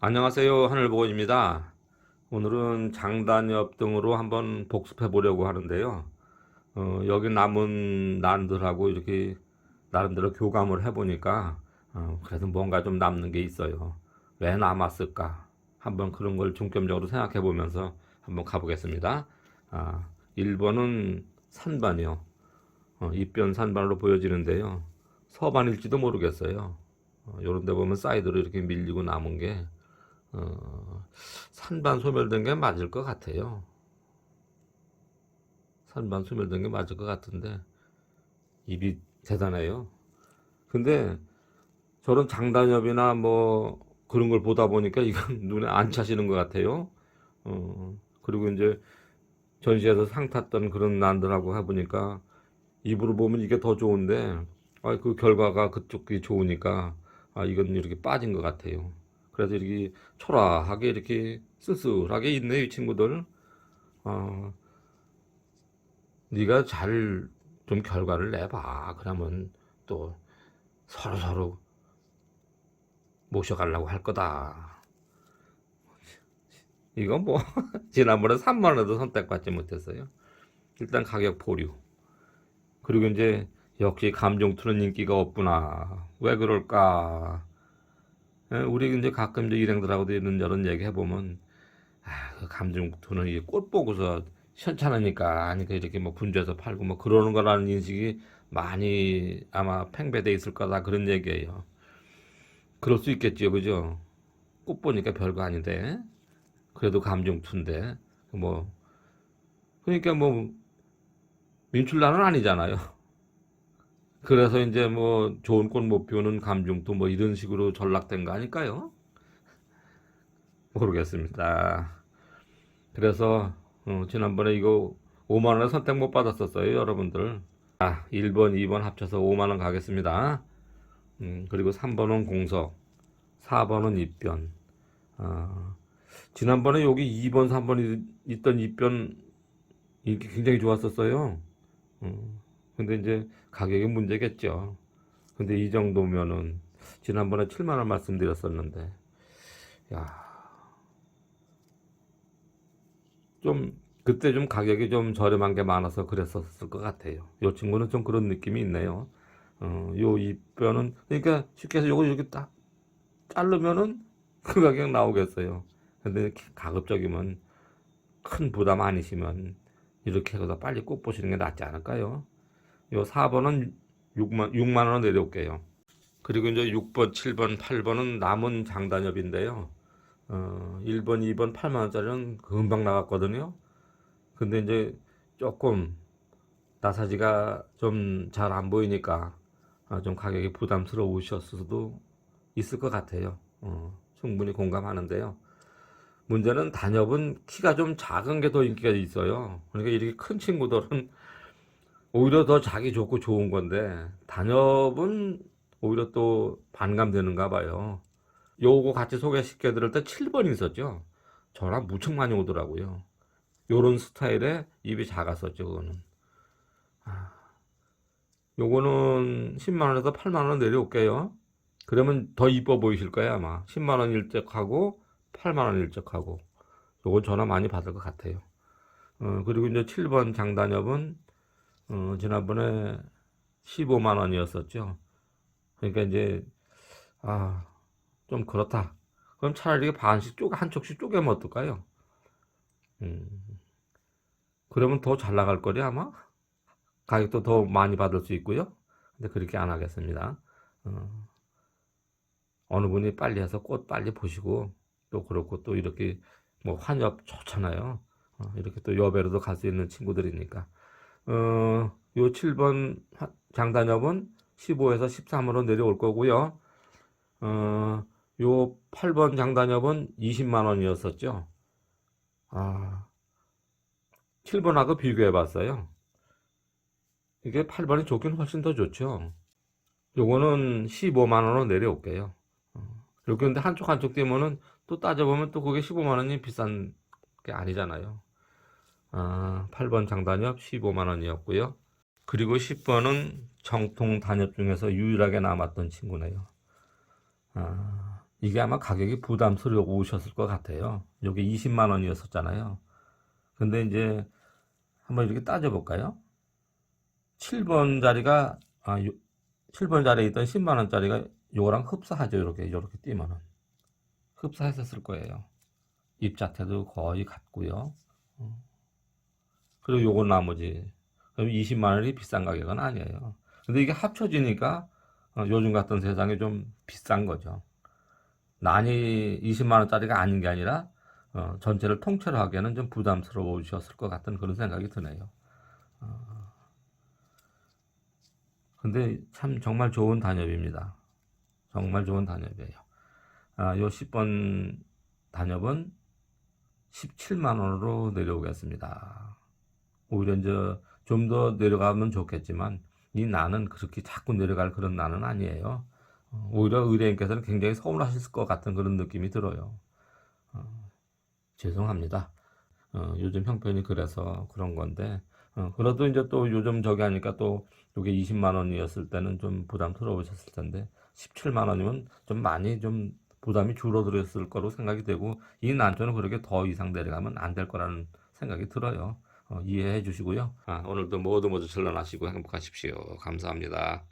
안녕하세요. 하늘보건입니다. 오늘은 장단엽 등으로 한번 복습해 보려고 하는데요. 어, 여기 남은 난들하고 이렇게 나름대로 교감을 해보니까 어, 그래도 뭔가 좀 남는 게 있어요. 왜 남았을까? 한번 그런 걸 중점적으로 생각해 보면서 한번 가보겠습니다. 아, 1번은 산반이요. 어, 입변 산반으로 보여지는데요. 서반일지도 모르겠어요. 어, 요런 데 보면 사이드로 이렇게 밀리고 남은 게 어, 산반 소멸된 게 맞을 것 같아요. 산반 소멸된 게 맞을 것 같은데 입이 대단해요. 근데 저런 장단엽이나 뭐 그런 걸 보다 보니까 이건 눈에 안 차시는 것 같아요. 어, 그리고 이제 전시에서 상 탔던 그런 난들하고 해보니까 입으로 보면 이게 더 좋은데 아, 그 결과가 그쪽이 좋으니까 아, 이건 이렇게 빠진 것 같아요. 그래서 이렇게 초라하게 이렇게 쓸쓸하게 있네 이 친구들. 어, 네가 잘 좀 결과를 내봐. 그러면 또 서로 서로 모셔가려고 할 거다. 이거 뭐 지난번에 3만 원도 선택받지 못했어요. 일단 가격 보류. 그리고 이제 역시 감정 투는 인기가 없구나. 왜 그럴까? 예, 우리 이제 가끔 이제 일행들하고도 이런 저런 얘기 해보면, 아, 그 감정투는 이게 꽃 보고서 현찮으니까, 아니, 그 이렇게 뭐 분주해서 팔고 뭐 그러는 거라는 인식이 많이 아마 팽배돼 있을 거다 그런 얘기예요. 그럴 수 있겠지요, 그죠? 꽃 보니까 별거 아닌데, 그래도 감정투인데, 뭐, 그러니까 뭐, 민출란은 아니잖아요. 그래서 이제 뭐 좋은 꽃 못 피우는 감중도 뭐 이런 식으로 전락된 거 아닐까요? 모르겠습니다. 그래서 어, 지난번에 이거 5만 원에 선택 못 받았었어요, 여러분들. 아, 1번, 2번 합쳐서 5만 원 가겠습니다. 음, 그리고 3번은 공석, 4번은 입변. 아, 지난번에 여기 2번, 3번이 있던 입변 이게 굉장히 좋았었어요. 음, 근데 이제 가격이 문제겠죠. 근데 이 정도면은 지난번에 7만 원 말씀드렸었는데, 야, 좀 그때 좀 가격이 좀 저렴한 게 많아서 그랬었을 것 같아요. 요 친구는 좀 그런 느낌이 있네요. 어, 요 입변은 그러니까 쉽게 해서 요거 이렇게 딱 자르면은 그 가격 나오겠어요. 근데 가급적이면 큰 부담 아니시면 이렇게 해서 빨리 꼭 보시는 게 낫지 않을까요? 요 4번은 6만, 6만 원 내려올게요. 그리고 이제 6번, 7번, 8번은 남은 장단엽인데요. 어, 1번, 2번 8만 원짜리는 금방 나갔거든요. 근데 이제 조금 나사지가 좀 잘 안 보이니까 아, 좀 가격이 부담스러우셨을 수도 있을 것 같아요. 어, 충분히 공감하는데요. 문제는 단엽은 키가 좀 작은 게 더 인기가 있어요. 그러니까 이렇게 큰 친구들은 오히려 더 자기 좋고 좋은 건데 단엽은 오히려 또 반감되는가 봐요. 요거 같이 소개시켜 드릴 때 7번이 있었죠. 전화 무척 많이 오더라고요. 요런 스타일의 입이 작았었죠, 그거는. 아, 요거는 10만 원에서 8만 원 내려올게요. 그러면 더 이뻐 보이실 거예요, 아마. 10만 원 일적하고 8만 원 일적하고. 요건 전화 많이 받을 것 같아요. 어, 그리고 이제 7번 장단엽은 어, 지난번에 15만 원이었었죠. 그러니까 이제 아, 좀 그렇다. 그럼 차라리 반씩 쪼개 한쪽씩 쪼개면 어떨까요? 음, 그러면 더 잘 나갈 거리 아마 가격도 더 많이 받을 수 있고요. 근데 그렇게 안 하겠습니다. 어, 어느 분이 빨리 해서 꽃 빨리 보시고 또 그렇고 또 이렇게 뭐 환엽 좋잖아요. 어, 이렇게 또 여배로도 갈 수 있는 친구들이니까. 어, 요 7번 장단엽은 15에서 13으로 내려올 거고요. 어, 요 8번 장단엽은 20만 원이었었죠. 아, 7번하고 비교해 봤어요. 이게 8번이 좋긴 훨씬 더 좋죠. 요거는 15만 원으로 내려올게요. 어, 여기 근데 한쪽 한쪽 떼면은 또 따져보면 또 그게 15만 원이 비싼 게 아니잖아요. 아, 8번 장단엽 15만 원이었고요. 그리고 10번은 정통 단엽 중에서 유일하게 남았던 친구네요. 아, 이게 아마 가격이 부담스러우셨을 것 같아요. 여기 20만 원이었었잖아요. 근데 이제 한번 이렇게 따져볼까요? 7번 자리가, 아, 7번 자리에 있던 10만 원짜리가 요거랑 흡사하죠. 이렇게, 이렇게 띄면은. 흡사했었을 거예요. 입자태도 거의 같고요. 음. 그리고 요거 나머지. 그럼 20만 원이 비싼 가격은 아니에요. 근데 이게 합쳐지니까 어, 요즘 같은 세상에 좀 비싼 거죠. 난이 20만 원짜리가 아닌 게 아니라 어, 전체를 통째로 하기에는 좀 부담스러우셨을 것 같은 그런 생각이 드네요. 어, 근데 참 정말 좋은 단엽입니다. 정말 좋은 단엽이에요. 아, 요 10번 단엽은 17만 원으로 내려오겠습니다. 오히려 이제 좀 더 내려가면 좋겠지만 이 난은 그렇게 자꾸 내려갈 그런 난은 아니에요. 어, 오히려 의뢰인께서는 굉장히 서운하실 것 같은 그런 느낌이 들어요. 어, 죄송합니다. 어, 요즘 형편이 그래서 그런 건데 어, 그래도 이제 또 요즘 저기 하니까 또 이게 20만 원이었을 때는 좀 부담스러우셨을 텐데 17만 원이면 좀 많이 좀 부담이 줄어들었을 거로 생각이 되고 이 난조는 그렇게 더 이상 내려가면 안 될 거라는 생각이 들어요. 어, 이해해 주시고요. 아, 오늘도 모두 모두 전론하시고 행복하십시오. 감사합니다.